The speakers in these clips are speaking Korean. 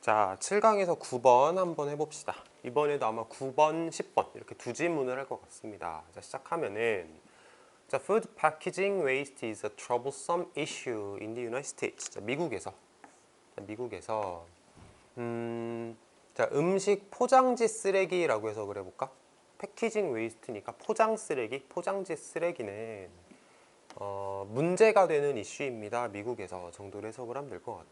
자, 7강에서 9번 한번 해봅시다. 이번에도 아마 9번, 10번 이렇게 두 질문을 할 것 같습니다. 자, 시작하면은 자, food packaging waste is a troublesome issue in the United States. 자, 미국에서 자, 미국에서 음, 자, 음식 포장지 쓰레기라고 해서 그래 볼까? 패키징 웨이스트니까 포장 쓰레기, 포장지 쓰레기는 어, 문제가 되는 이슈입니다. 미국에서 정도로 해석을 하면 될 것 같아.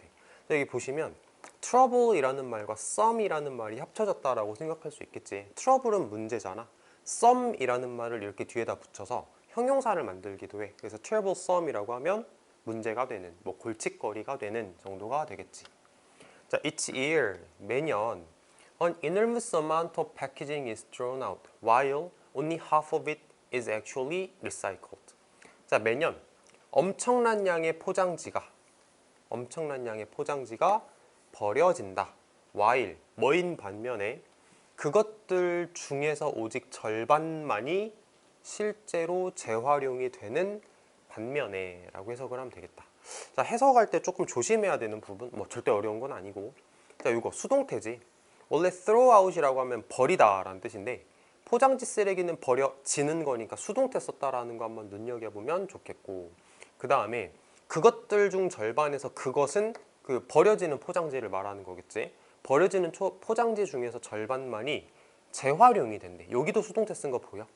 자, 여기 보시면 trouble이라는 말과 some이라는 말이 합쳐졌다라고 생각할 수 있겠지. trouble은 문제잖아. some이라는 말을 이렇게 뒤에다 붙여서 형용사를 만들기도 해. 그래서 troublesome이라고 하면 문제가 되는, 뭐 골칫거리가 되는 정도가 되겠지. 자, each year 매년 an enormous amount of packaging is thrown out, while only half of it is actually recycled. 자, 매년 엄청난 양의 포장지가 엄청난 양의 포장지가 버려진다. while 뭐인 반면에 그것들 중에서 오직 절반만이 실제로 재활용이 되는 반면에 라고 해석을 하면 되겠다. 자, 해석할 때 조금 조심해야 되는 부분, 뭐 절대 어려운 건 아니고. 자, 이거 수동태지. 원래 throw out이라고 하면 버리다 라는 뜻인데 포장지 쓰레기는 버려지는 거니까 수동태 썼다라는 거 한번 눈여겨보면 좋겠고 그 다음에 그것들 중 절반에서 그것은 그 버려지는 포장지를 말하는 거겠지 버려지는 초- 포장지 중에서 절반만이 재활용이 된대 여기도 수동태 쓴 거 보여?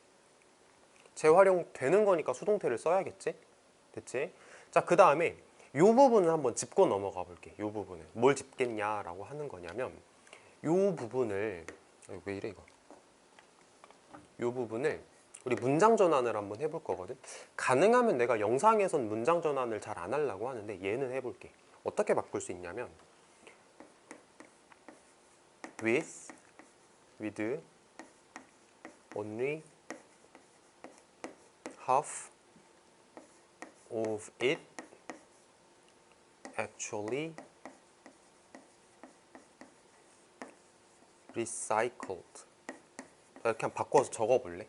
재활용 되는 거니까 수동태를 써야겠지? 됐지? 자, 그 다음에 이 부분을 한번 짚고 넘어가 볼게. 이 부분을. 뭘 짚겠냐 라고 하는 거냐면 이 부분을 왜 이래 이거? 이 부분을 우리 문장 전환을 한번 해볼 거거든. 가능하면 내가 영상에선 문장 전환을 잘 안 하려고 하는데 얘는 해볼게. 어떻게 바꿀 수 있냐면 with, with, only, half of it actually recycled. 자, 이렇게 한번 바꿔서 적어볼래?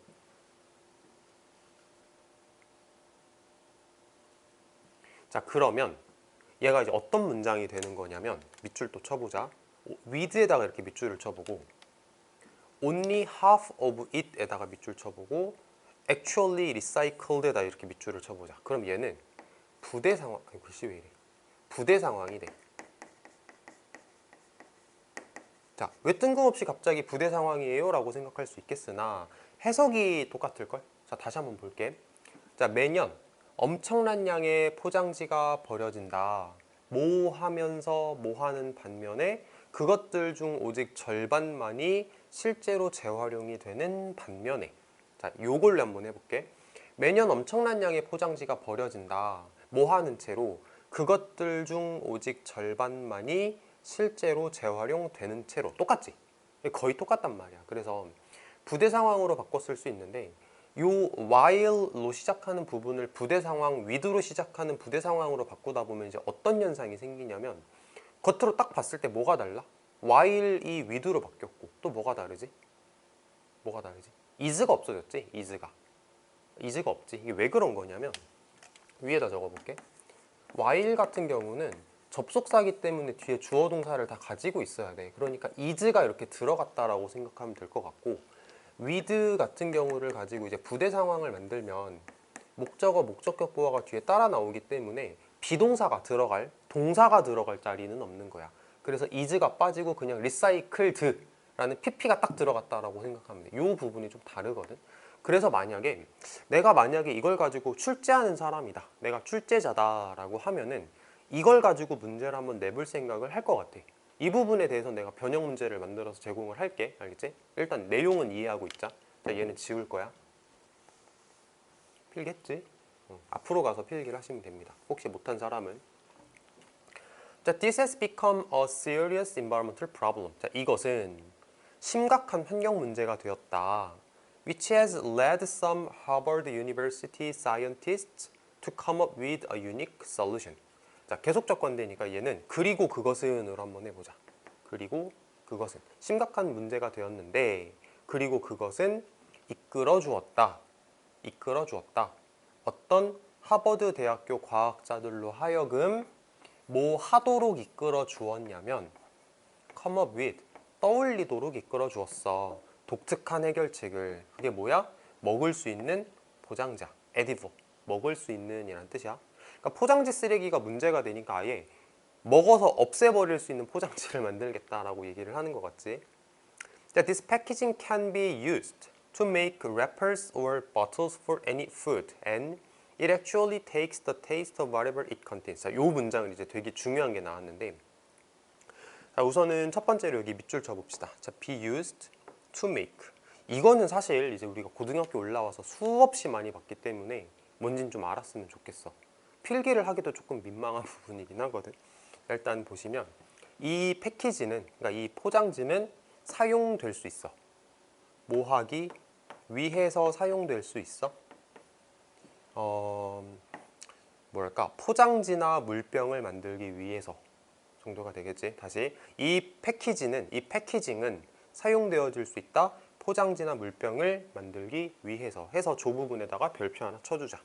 자, 그러면 얘가 이제 어떤 문장이 되는 거냐면 밑줄 또 쳐보자. with에다가 이렇게 밑줄을 쳐보고 only half of it에다가 밑줄 쳐보고 actually recycled에다 이렇게 밑줄을 쳐보자. 그럼 얘는 부대 상황, 아니 글씨 왜 이래? 부대 상황이 돼. 자, 왜 뜬금없이 갑자기 부대 상황이에요? 라고 생각할 수 있겠으나 해석이 똑같을걸? 자, 다시 한번 볼게. 자, 매년 엄청난 양의 포장지가 버려진다. 뭐 하면서 뭐 하는 반면에 그것들 중 오직 절반만이 실제로 재활용이 되는 반면에 자, 요걸로 한번 해볼게. 매년 엄청난 양의 포장지가 버려진다. 뭐 하는 채로 그것들 중 오직 절반만이 실제로 재활용되는 채로 똑같지? 거의 똑같단 말이야. 그래서 부대 상황으로 바꿨을 수 있는데 요 while로 시작하는 부분을 부대 상황 with로 시작하는 부대 상황으로 바꾸다 보면 이제 어떤 현상이 생기냐면 겉으로 딱 봤을 때 뭐가 달라? while이 with로 바뀌었고 또 뭐가 다르지? 뭐가 다르지? is가 없어졌지? is가 is가 없지. 이게 왜 그런 거냐면 위에다 적어볼게. while 같은 경우는 접속사기 때문에 뒤에 주어 동사를 다 가지고 있어야 돼. 그러니까 is가 이렇게 들어갔다라고 생각하면 될 것 같고 with 같은 경우를 가지고 이제 부대 상황을 만들면 목적어 목적격 보어가 뒤에 따라 나오기 때문에 비동사가 들어갈 동사가 들어갈 자리는 없는 거야. 그래서 is가 빠지고 그냥 recycled라는 pp가 딱 들어갔다라고 생각하면 돼. 이 부분이 좀 다르거든. 그래서 만약에 내가 만약에 이걸 가지고 출제하는 사람이다. 내가 출제자다 라고 하면은 이걸 가지고 문제를 한번 내볼 생각을 할 것 같아. 이 부분에 대해서 내가 변형 문제를 만들어서 제공을 할게. 알겠지? 일단 내용은 이해하고 있자. 자, 얘는 지울 거야. 필겠지? 어, 앞으로 가서 필기를 하시면 됩니다. 혹시 못한 사람은 자, this has become a serious environmental problem. 자, 이것은 심각한 환경 문제가 되었다. Which has led some Harvard University scientists to come up with a unique solution. 자, 계속 접근되니까 얘는 그리고 그것은으로 한번 해보자. 그리고 그것은 심각한 문제가 되었는데 그리고 그것은 이끌어 주었다. 이끌어 주었다. 어떤 하버드 대학교 과학자들로 하여금 뭐 하도록 이끌어 주었냐면 come up with 떠올리도록 이끌어 주었어. 독특한 해결책을. 그게 뭐야? 먹을 수 있는 포장자. edible. 먹을 수 있는 이란 뜻이야. 그러니까 포장지 쓰레기가 문제가 되니까 아예 먹어서 없애버릴 수 있는 포장지를 만들겠다라고 얘기를 하는 것 같지. That this packaging can be used to make wrappers or bottles for any food and it actually takes the taste of whatever it contains. 자, 요 문장은 이제 되게 중요한 게 나왔는데 자, 우선은 첫 번째로 여기 밑줄 쳐봅시다. 자, be used to make. 이거는 사실 이제 우리가 고등학교 올라와서 수없이 많이 봤기 때문에 뭔진 좀 알았으면 좋겠어. 필기를 하기도 조금 민망한 부분이긴 하거든. 일단 보시면 이 패키지는 그러니까 이 포장지는 사용될 수 있어. 뭐 하기 위해서 사용될 수 있어. 어 뭐랄까 포장지나 물병을 만들기 위해서 정도가 되겠지. 다시 이 패키지는 이 패키징은 사용되어질 수 있다. 포장지나 물병을 만들기 위해서 해서 조 부분에다가 별표 하나 쳐주자.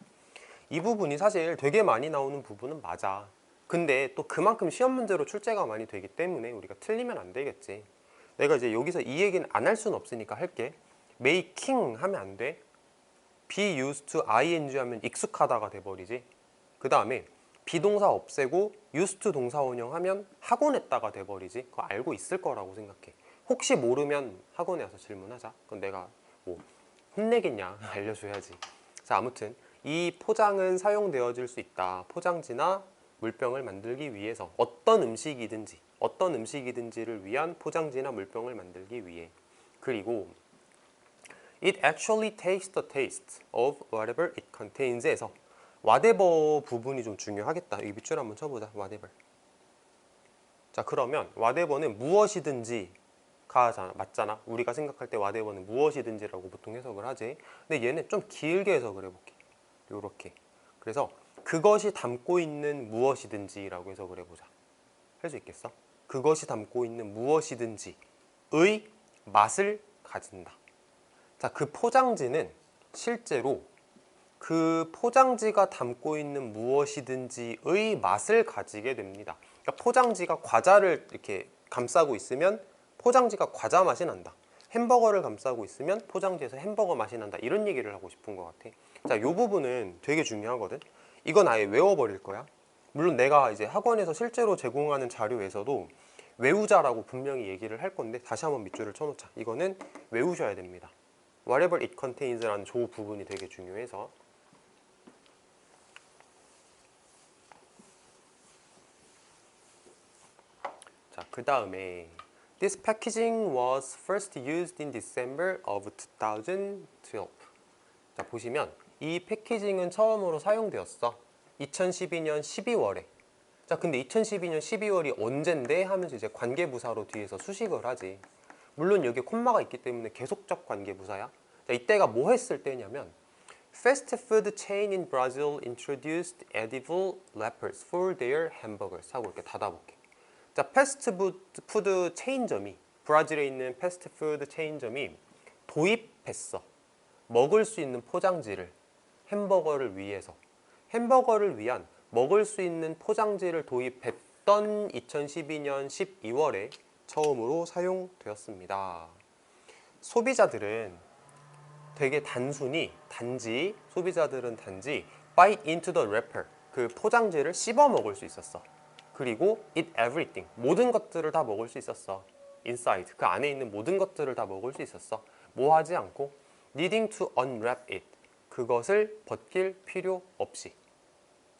이 부분이 사실 되게 많이 나오는 부분은 맞아. 근데 또 그만큼 시험 문제로 출제가 많이 되기 때문에 우리가 틀리면 안 되겠지. 내가 이제 여기서 이 얘기는 안 할 수는 없으니까 할게. making 하면 안 돼. be used to ing 하면 익숙하다가 돼버리지. 그 다음에 비동사 없애고 used to 동사 원형 하면 학원 했다가 돼버리지. 그거 알고 있을 거라고 생각해. 혹시 모르면 학원에 와서 질문하자. 그건 내가 뭐 혼내겠냐 알려줘야지. 자 아무튼 이 포장은 사용되어질 수 있다. 포장지나 물병을 만들기 위해서 어떤 음식이든지 어떤 음식이든지를 위한 포장지나 물병을 만들기 위해 그리고 It actually takes the taste of whatever it contains에서 whatever 부분이 좀 중요하겠다. 이 밑줄 한번 쳐보자. whatever. 자 그러면 whatever는 무엇이든지가 맞잖아. 우리가 생각할 때 whatever는 무엇이든지라고 보통 해석을 하지. 근데 얘는 좀 길게 해석을 해볼게. 요렇게. 그래서 그것이 담고 있는 무엇이든지 라고 해석을 해보자. 할 수 있겠어? 그것이 담고 있는 무엇이든지 의 맛을 가진다. 자, 그 포장지는 실제로 그 포장지가 담고 있는 무엇이든지의 맛을 가지게 됩니다. 그러니까 포장지가 과자를 이렇게 감싸고 있으면 포장지가 과자 맛이 난다. 햄버거를 감싸고 있으면 포장지에서 햄버거 맛이 난다. 이런 얘기를 하고 싶은 것 같아. 자, 이 부분은 되게 중요하거든. 이건 아예 외워버릴 거야. 물론 내가 이제 학원에서 실제로 제공하는 자료에서도 외우자라고 분명히 얘기를 할 건데 다시 한번 밑줄을 쳐놓자. 이거는 외우셔야 됩니다. Whatever it contains라는 조 부분이 되게 중요해서 자, 그 다음에 This packaging was first used in December of 2012. 자, 보시면 이 패키징은 처음으로 사용되었어. 2012년 12월에. 자, 근데 2012년 12월이 언젠데 하면서 이제 관계부사로 뒤에서 수식을 하지. 물론 여기 콤마가 있기 때문에 계속적 관계부사야. 자, 이때가 뭐 했을 때냐면 Fast food chain in Brazil introduced edible wrappers for their hamburgers 하고 이렇게 닫아볼게. 자, 패스트푸드 체인점이 브라질에 있는 패스트푸드 체인점이 도입했어. 먹을 수 있는 포장지를 햄버거를 위해서 햄버거를 위한 먹을 수 있는 포장지를 도입했던 2012년 12월에 처음으로 사용되었습니다. 소비자들은 되게 단순히 단지 소비자들은 단지 bite into the wrapper 그 포장지를 씹어 먹을 수 있었어. 그리고 eat everything 모든 것들을 다 먹을 수 있었어. inside 그 안에 있는 모든 것들을 다 먹을 수 있었어. 뭐 하지 않고 needing to unwrap it 그것을 벗길 필요 없이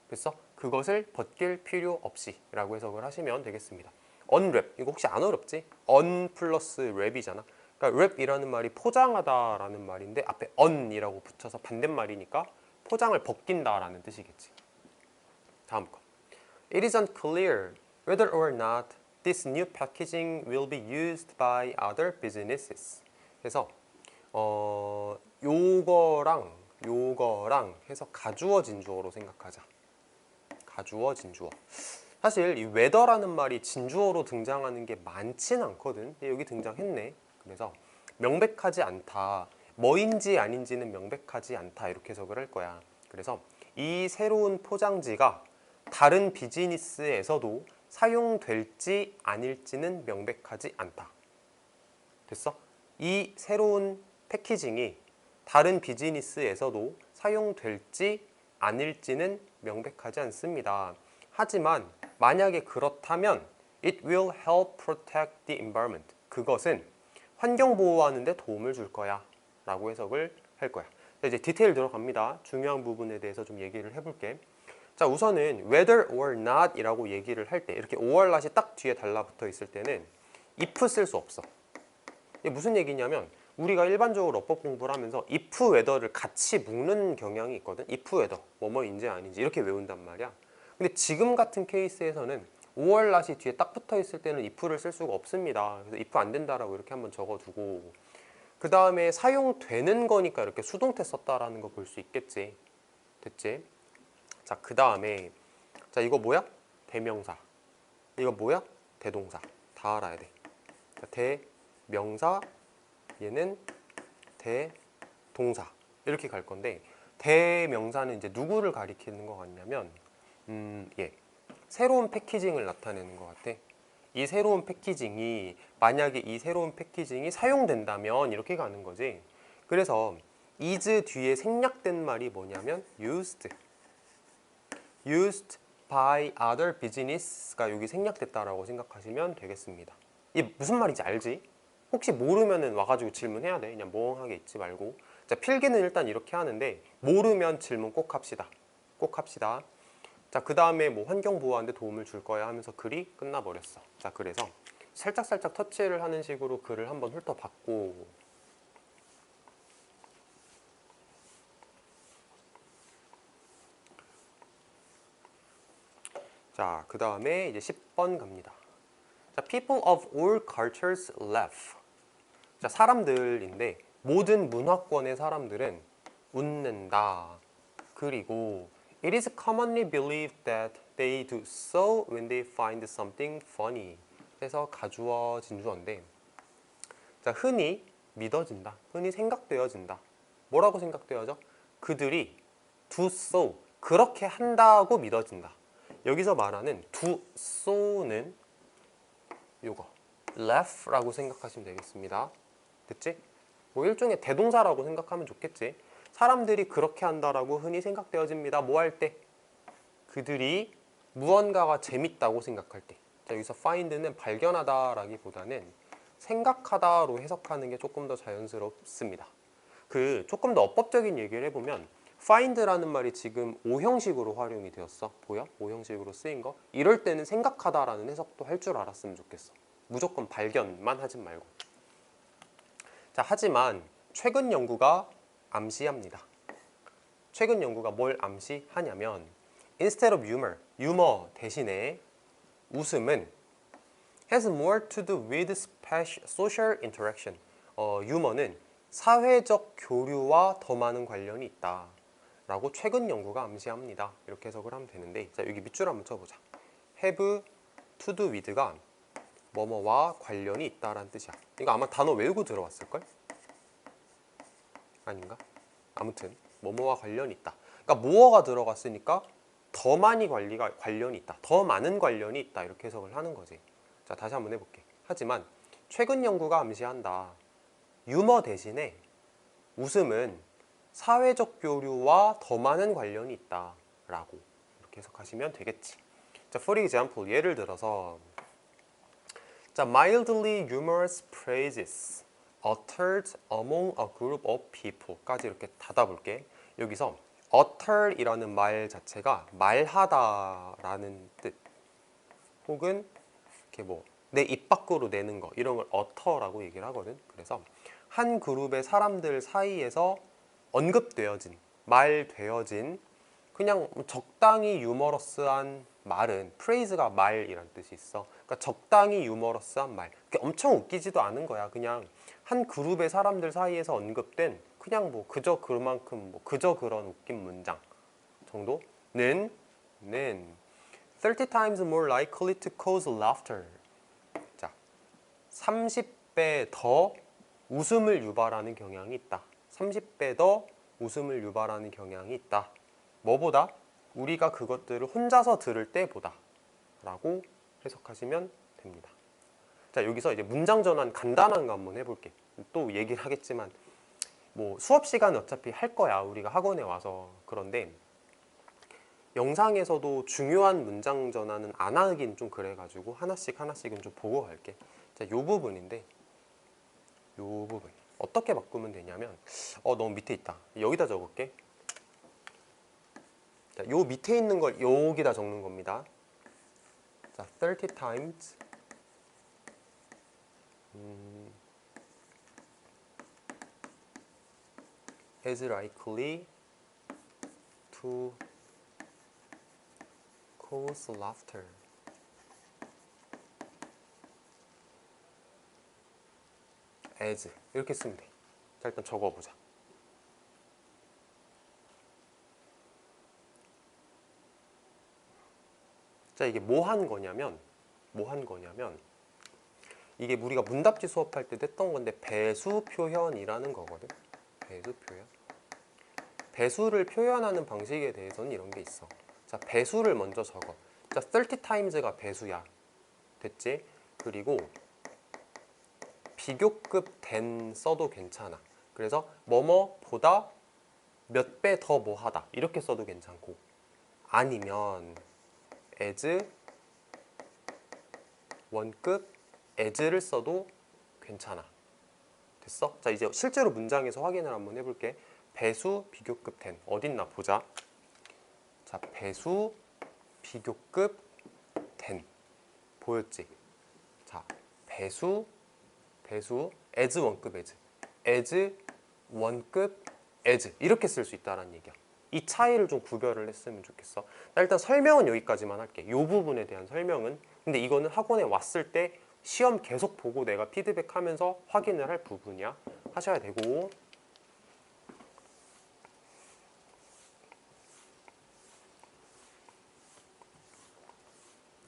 그래서 그것을 벗길 필요 없이 라고 해석을 하시면 되겠습니다. unwrap 이거 혹시 안 어렵지? un 플러스 wrap이잖아. 그러니까 wrap이라는 말이 포장하다 라는 말인데 앞에 un이라고 붙여서 반대말이니까 포장을 벗긴다 라는 뜻이겠지. 다음 거. It isn't clear whether or not this new packaging will be used by other businesses. 그래서 어 요거랑 요거랑 해서 가주어 진 주어로 생각하자. 가주어 진 주어. 사실 이 weather라는 말이 진주어로 등장하는 게 많진 않거든. 여기 등장했네. 그래서 명백하지 않다. 뭐인지 아닌지는 명백하지 않다. 이렇게 해석을 할 거야. 그래서 이 새로운 포장지가 다른 비즈니스에서도 사용될지 아닐지는 명백하지 않다. 됐어? 이 새로운 패키징이 다른 비즈니스에서도 사용될지 아닐지는 명백하지 않습니다. 하지만 만약에 그렇다면 it will help protect the environment. 그것은 환경 보호하는 데 도움을 줄 거야. 라고 해석을 할 거야. 자, 이제 디테일 들어갑니다. 중요한 부분에 대해서 좀 얘기를 해볼게. 자, 우선은 whether or not 이라고 얘기를 할 때 이렇게 or not이 딱 뒤에 달라붙어 있을 때는 if 쓸 수 없어. 이게 무슨 얘기냐면 우리가 일반적으로 어법 공부를 하면서 if whether를 같이 묶는 경향이 있거든. if whether 뭐뭐인지 아닌지 이렇게 외운단 말이야. 근데 지금 같은 케이스에서는 5월 낫이 뒤에 딱 붙어 있을 때는 if를 쓸 수가 없습니다. 그래서 if 안 된다라고 이렇게 한번 적어두고 그 다음에 사용되는 거니까 이렇게 수동태 썼다라는 거 볼 수 있겠지. 됐지? 자, 그 다음에 자 이거 뭐야? 대명사. 이거 뭐야? 대동사. 다 알아야 돼. 자, 대명사 얘는 대동사 이렇게 갈 건데 대명사는 이제 누구를 가리키는 것 같냐면 음, 예. 새로운 패키징을 나타내는 것 같아. 이 새로운 패키징이 만약에 이 새로운 패키징이 사용된다면 이렇게 가는 거지. 그래서 is 뒤에 생략된 말이 뭐냐면 used. Used by other business가 여기 생략됐다라고 생각하시면 되겠습니다. 이게 무슨 말인지 알지? 혹시 모르면은 와가지고 질문해야 돼. 그냥 멍하게 있지 말고. 자, 필기는 일단 이렇게 하는데 모르면 질문 꼭 합시다. 꼭 합시다. 자, 그 다음에 뭐 환경 보호하는데 도움을 줄 거야 하면서 글이 끝나버렸어. 자, 그래서 살짝살짝 터치를 하는 식으로 글을 한번 훑어봤고 자, 그 다음에 이제 10번 갑니다. 자, people of all cultures laugh. 자, 사람들인데 모든 문화권의 사람들은 웃는다. 그리고 it is commonly believed that they do so when they find something funny. 해서 가주어 진주어인데 자, 흔히 믿어진다. 흔히 생각되어진다. 뭐라고 생각되어져? 그들이 do so 그렇게 한다고 믿어진다. 여기서 말하는 do so는 요거 laugh라고 생각하시면 되겠습니다. 됐지? 뭐 일종의 대동사라고 생각하면 좋겠지. 사람들이 그렇게 한다라고 흔히 생각되어집니다. 뭐 할 때? 그들이 무언가가 재밌다고 생각할 때. 자, 여기서 find는 발견하다라기보다는 생각하다로 해석하는 게 조금 더 자연스럽습니다. 그 조금 더 어법적인 얘기를 해보면 find라는 말이 지금 오형식으로 활용이 되었어. 보여? 오형식으로 쓰인 거. 이럴 때는 생각하다라는 해석도 할 줄 알았으면 좋겠어. 무조건 발견만 하지 말고. 자, 하지만 최근 연구가 암시합니다. 최근 연구가 뭘 암시하냐면 instead of humor, 유머 대신에 웃음은 has more to do with social interaction. 어, 유머는 사회적 교류와 더 많은 관련이 있다. 라고 최근 연구가 암시합니다. 이렇게 해석을 하면 되는데 자 여기 밑줄 한번 쳐보자. have to do with가 뭐뭐와 관련이 있다라는 뜻이야. 이거 아마 단어 외우고 들어왔을걸? 아닌가? 아무튼 뭐뭐와 관련이 있다. 그러니까 뭐가 들어갔으니까 더 많이 관리가 관련이 있다. 더 많은 관련이 있다. 이렇게 해석을 하는 거지. 자 다시 한번 해볼게. 하지만 최근 연구가 암시한다. 유머 대신에 웃음은 사회적 교류와 더 많은 관련이 있다 라고 이렇게 해석하시면 되겠지. 자, for example 예를 들어서 자, mildly humorous phrases uttered among a group of people까지 이렇게 닫아볼게. 여기서 utter이라는 말 자체가 말하다 라는 뜻 혹은 이렇게 뭐 내 입 밖으로 내는 거 이런 걸 utter라고 얘기를 하거든. 그래서 한 그룹의 사람들 사이에서 언급되어진 말되어진 그냥 적당히 유머러스한 말은 프레이즈가 말이란 뜻이 있어. 그러니까 적당히 유머러스한 말. 엄청 웃기지도 않은 거야. 그냥 한 그룹의 사람들 사이에서 언급된 그냥 뭐 그저 그만큼 뭐 그저 그런 웃긴 문장 정도는 는 30 times more likely to cause laughter. 자, 30배 더 웃음을 유발하는 경향이 있다. 30배 더 웃음을 유발하는 경향이 있다. 뭐보다? 우리가 그것들을 혼자서 들을 때보다 라고 해석하시면 됩니다. 자 여기서 이제 문장 전환 간단한 거 한번 해볼게. 또 얘기를 하겠지만 뭐 수업 시간 어차피 할 거야 우리가 학원에 와서 그런데 영상에서도 중요한 문장 전환은 안 하긴 좀 그래가지고 하나씩 하나씩은 좀 보고 갈게. 자, 요 부분인데 요 부분 어떻게 바꾸면 되냐면 어 너무 밑에 있다. 여기다 적을게. 자, 요 밑에 있는 걸 여기다 적는 겁니다. 자, 30 times 음, as likely to cause laughter. as 이렇게 쓰면 돼. 자 일단 적어보자. 자 이게 뭐 한 거냐면 뭐 한 거냐면 이게 우리가 문답지 수업할 때 했던 건데 배수 표현이라는 거거든. 배수 표현. 배수를 표현하는 방식에 대해서는 이런 게 있어. 자, 배수를 먼저 적어. 자, 30 times가 배수야. 됐지? 그리고 비교급 된 써도 괜찮아. 그래서 뭐뭐보다 몇 배 더 뭐하다 이렇게 써도 괜찮고 아니면 as 원급 as를 써도 괜찮아. 됐어? 자 이제 실제로 문장에서 확인을 한번 해볼게. 배수 비교급 된 어딨나 보자. 자 배수 비교급 된 보였지? 자 배수 배수 as 원급 as as 원급 as 이렇게 쓸 수 있다라는 얘기야. 이 차이를 좀 구별을 했으면 좋겠어. 나 일단 설명은 여기까지만 할게. 이 부분에 대한 설명은. 근데 이거는 학원에 왔을 때 시험 계속 보고 내가 피드백하면서 확인을 할 부분이야. 하셔야 되고.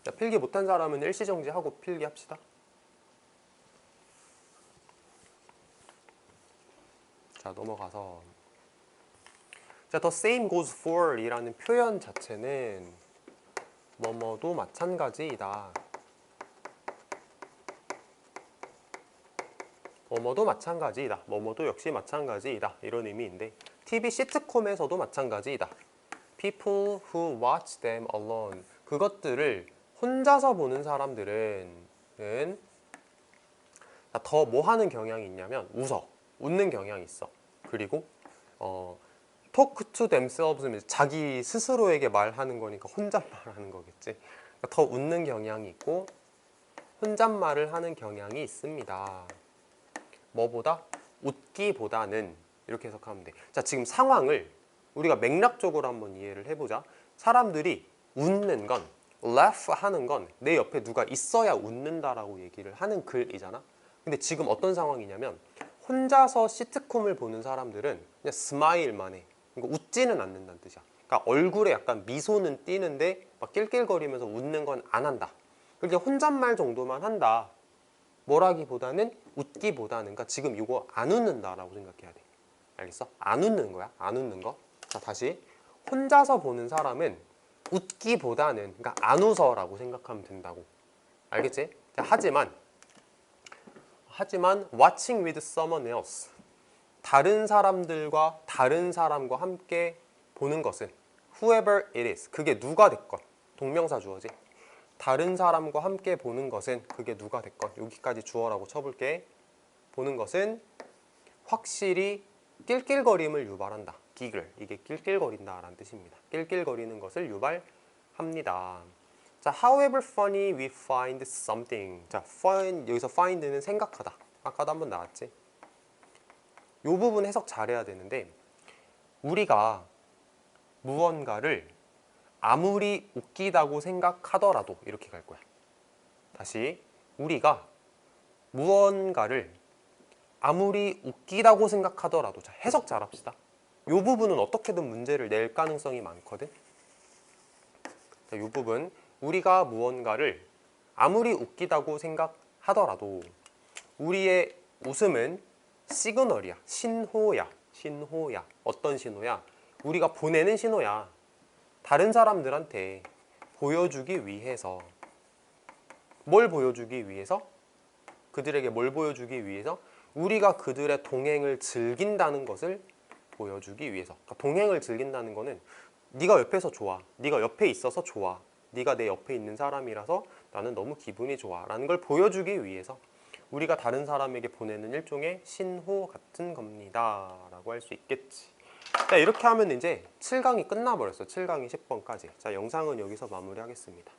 자, 필기 못한 사람은 일시정지하고 필기합시다. 자 넘어가서 자, the same goes for 이라는 표현 자체는 뭐뭐도 마찬가지이다. 뭐뭐도 마찬가지이다. 뭐뭐도 역시 마찬가지이다. 이런 의미인데 TV 시트콤에서도 마찬가지이다. People who watch them alone 그것들을 혼자서 보는 사람들은 더 뭐 하는 경향이 있냐면 웃어. 웃는 경향이 있어. 그리고 어 talk to themselves 자기 스스로에게 말하는 거니까 혼잣말하는 거겠지. 그러니까 더 웃는 경향이 있고 혼잣말을 하는 경향이 있습니다. 뭐보다 웃기보다는 이렇게 해석하면 돼. 자, 지금 상황을 우리가 맥락적으로 한번 이해를 해보자. 사람들이 웃는 건 laugh 하는 건 내 옆에 누가 있어야 웃는다라고 얘기를 하는 글이잖아. 근데 지금 어떤 상황이냐면 혼자서 시트콤을 보는 사람들은 그냥 스마일만 해. 그러니까 웃지는 않는다는 뜻이야. 그러니까 얼굴에 약간 미소는 띄는데 막 낄낄거리면서 웃는 건 안 한다. 그렇게 혼잣말 정도만 한다. 뭐라기보다는 웃기보다는 그러니까 지금 이거 안 웃는다라고 생각해야 돼. 알겠어? 안 웃는 거야. 안 웃는 거. 자 다시 혼자서 보는 사람은 웃기보다는 그러니까 안 웃어라고 생각하면 된다고. 알겠지? 자, 하지만 하지만 watching with someone else 다른 사람들과 다른 사람과 함께 보는 것은 whoever it is 그게 누가 됐건 동명사 주어지. 다른 사람과 함께 보는 것은 그게 누가 됐건 여기까지 주어라고 쳐볼게. 보는 것은 확실히 낄낄거림을 유발한다. 기글. 이게 낄낄거린다 라는 뜻입니다. 낄낄거리는 것을 유발합니다 자, however funny we find something. 자, find 여기서 find는 생각하다. 아까도 한번 나왔지. 이 부분 해석 잘해야 되는데 우리가 무언가를 아무리 웃기다고 생각하더라도 이렇게 갈 거야. 다시 우리가 무언가를 아무리 웃기다고 생각하더라도 자, 해석 잘 합시다. 이 부분은 어떻게든 문제를 낼 가능성이 많거든. 자, 이 부분 우리가 무언가를 아무리 웃기다고 생각하더라도 우리의 웃음은 시그널이야. 신호야. 신호야. 어떤 신호야? 우리가 보내는 신호야. 다른 사람들한테 보여주기 위해서 뭘 보여주기 위해서? 그들에게 뭘 보여주기 위해서? 우리가 그들의 동행을 즐긴다는 것을 보여주기 위해서. 그러니까 동행을 즐긴다는 거는 네가 옆에서 좋아. 네가 옆에 있어서 좋아. 네가 내 옆에 있는 사람이라서 나는 너무 기분이 좋아 라는 걸 보여주기 위해서 우리가 다른 사람에게 보내는 일종의 신호 같은 겁니다 라고 할 수 있겠지. 자, 이렇게 하면 이제 7강이 끝나버렸어. 7강이 10번까지. 자, 영상은 여기서 마무리하겠습니다.